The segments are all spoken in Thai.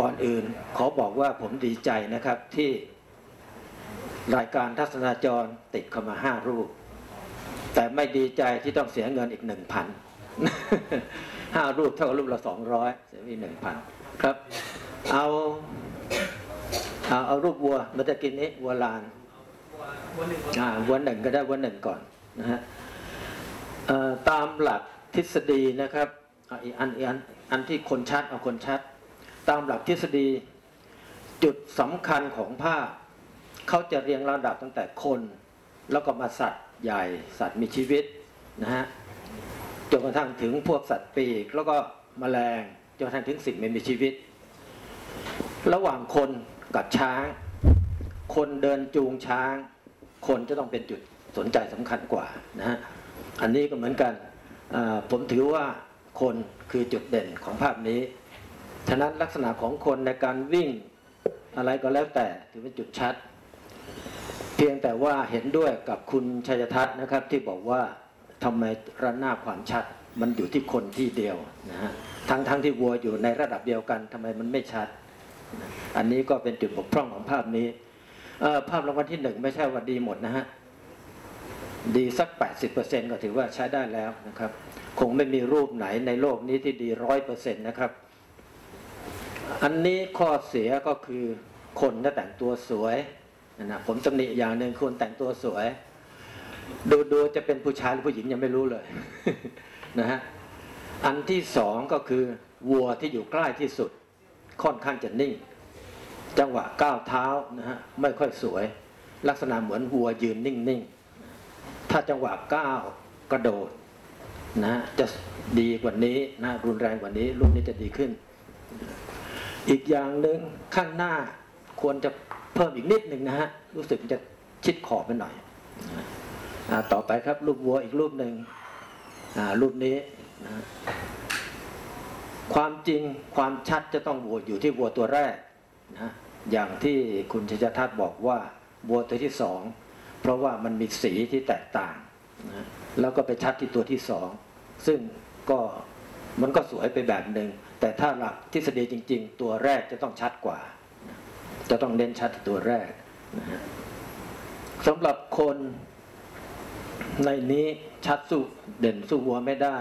ก่อนอื่นขอบอกว่าผมดีใจนะครับที่รายการทัศนาจรติดเข้ามาห้ารูป แต่ไม่ดีใจที่ต้องเสียเงินอีกหนึ่งพันห้ารูปเท่ากับรูปละสองร้อยเสียอีกหนึ่งพันครับ เอาเอาเอารูปวัวมื่อตะกินนี้วัวลานอ่าวัวหนึ่งก็ได้วัวหนึ่งก่อนนะฮะตามหลักทฤษฎีนะครับอีกอันอีกอันอันที่คนชัดเอาคนชัด ตามหลักทฤษฎี จุดสำคัญของภาพเขาจะเรียงลำดับตั้งแต่คน แล้วก็มาสัตว์ใหญ่สัตว์มีชีวิตนะฮะจนกระทั่งถึงพวกสัตว์ปีก แล้วก็แมลงจนกระทั่งถึงสิ่งไม่มีชีวิต ระหว่างคนกับช้าง คนเดินจูงช้าง คนจะต้องเป็นจุดสนใจสำคัญกว่านะฮะอันนี้ก็เหมือนกันผมถือว่าคนคือจุดเด่นของภาพนี้ ฉะนั้นลักษณะของคนในการวิ่งอะไรก็แล้วแต่ถือเป็นจุดชัด เพียงแต่ว่าเห็นด้วยกับคุณชัยทัศน์นะครับที่บอกว่าทำไมระนาบความชัดมันอยู่ที่คนที่เดียวนะฮะทั้งทั้งที่วัวอยู่ในระดับเดียวกันทำไมมันไม่ชัด อันนี้ก็เป็นจุดบกพร่องของภาพนี้ภาพรางวัลที่หนึ่งไม่ใช่ว่าดีหมดนะฮะดีสัก 80%ก็ถือว่าใช้ได้แล้วนะครับ คงไม่มีรูปไหนในโลกนี้ที่ดีร้อยเปอร์เซ็นต์นะครับ อันนี้ข้อเสียก็คือคนถ้าแต่งตัวสวยนะผมตำหนิอย่างหนึ่งคนแต่งตัวสวย ดูดูจะเป็นผู้ชายหรือผู้หญิงยังไม่รู้เลยนะฮะอันที่สองก็คือวัวที่อยู่ใกล้ที่สุด ค่อนข้างจะนิ่ง จังหวะก้าวเท้านะฮะไม่ค่อยสวย ลักษณะเหมือนวัวยืนนิ่งๆถ้าจังหวะก้าวกระโดดนะจะดีกว่านี้นะรุนแรงกว่านี้รูปนี้จะดีขึ้น อีกอย่างหนึ่งข้างหน้าควรจะเพิ่มอีกนิดหนึ่งนะฮะรู้สึกจะชิดขอบไปหน่อยอต่อไปครับรูปวัวอีกรูปหนึ่งรูปนี้นะความจริงความชัดจะต้องวัวอยู่ที่วัวตัวแรกนะอย่างที่คุณชยทัศน์บอกว่าวัวตัวที่สองเพราะว่ามันมีสีที่แตกต่างนะแล้วก็ไปชัดที่ตัวที่สองซึ่งก็ มันก็สวยไปแบบหนึ่งแต่ถ้าหลักทฤษฎีจริง ๆ ตัวแรกจะต้องชัดกว่า จะต้องเน้นชัดตัวแรกนะฮะสำหรับคนในนี้ชัดสู้เด่นสู้วัวไม่ได้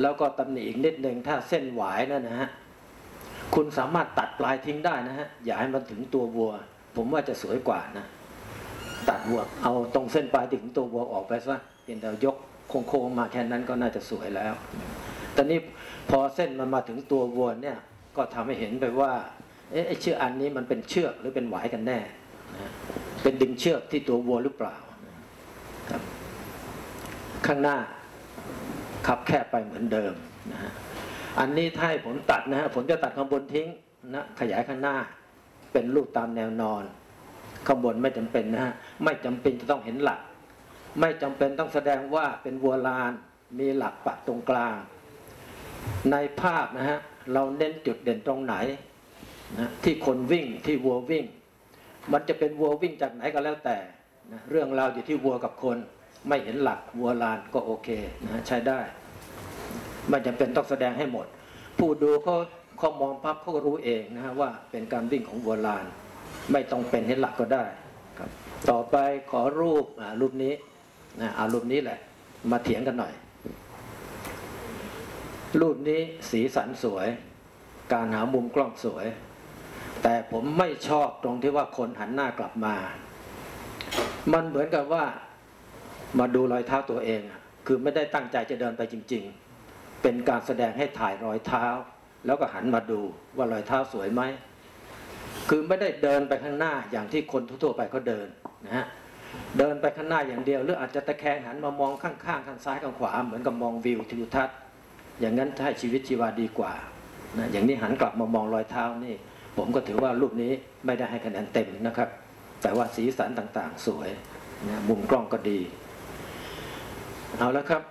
แล้วก็ตำหนิอีกนิดหนึ่งถ้าเส้นหวายนั่นนะฮะคุณสามารถตัดปลายทิ้งได้นะฮะอย่าให้มันถึงตัววัว ผมว่าจะสวยกว่านะ ตัดวัวเอาตรงเส้นปลายถึงตัววัวออกไปซะเพียงแต่ยกโค้งๆมาแค่นั้นก็น่าจะสวยแล้ว ตอนนี้พอเส้นมันมาถึงตัววัวเนี่ยก็ทำให้เห็นไปว่าเอ๊ะเชือกอันนี้มันเป็นเชือกหรือเป็นหวายกันแน่เป็นดึงเชือกที่ตัววัวหรือเปล่าครับข้างหน้าขับแคบไปเหมือนเดิมนะฮะอันนี้ถ้าให้ผมตัดนะฮะผมจะตัดข้างบนทิ้งนะขยายข้างหน้าเป็นรูปตามแนวนอน ข้างบนไม่จำเป็นนะฮะไม่จำเป็นจะต้องเห็นหลัก ไม่จำเป็นต้องแสดงว่าเป็นวัวลาน มีหลักปักตรงกลาง ในภาพนะฮะเราเน้นจุดเด่นตรงไหนนะที่คนวิ่งที่วัววิ่ง มันจะเป็นวัววิ่งจากไหนก็แล้วแต่นะเรื่องราวอยู่ที่วัวกับคน ไม่เห็นหลักวัวลานก็โอเคนะใช้ได้ไม่จำเป็นต้องแสดงให้หมด ผู้ดูเขาเขามองปั๊บเขาก็รู้เองนะฮะว่าเป็นการวิ่งของวัวลาน ไม่ต้องเป็นเห็นหลักก็ได้ครับ ต่อไปขอรูปรูปนี้นะเอารูปนี้แหละ มาเถียงกันหน่อย รูปนี้สีสันสวย การหามุมกล้องสวย แต่ผมไม่ชอบตรงที่ว่าคนหันหน้ากลับมา มันเหมือนกับว่ามาดูรอยเท้าตัวเอง คือไม่ได้ตั้งใจจะเดินไปจริง ๆ เป็นการแสดงให้ถ่ายรอยเท้า แล้วก็หันมาดูว่ารอยเท้าสวยไหมคือไม่ได้เดินไปข้างหน้าอย่างที่คนทั่วไปเขาเดินนะฮะเดินไปข้างหน้าอย่างเดียว หรืออาจจะตะแคงหันมามองข้างๆข้างซ้ายข้างขวาเหมือนกับมองวิวทิวทัศน์ อย่างนั้นถ้าชีวิตชีวาดีกว่านะอย่างนี้หันกลับมามองรอยเท้านี่ ผมก็ถือว่ารูปนี้ไม่ได้ให้คะแนนเต็มนะครับ แต่ว่าสีสันต่างๆ สวยนะมุมกล้องก็ดี เอาละครับ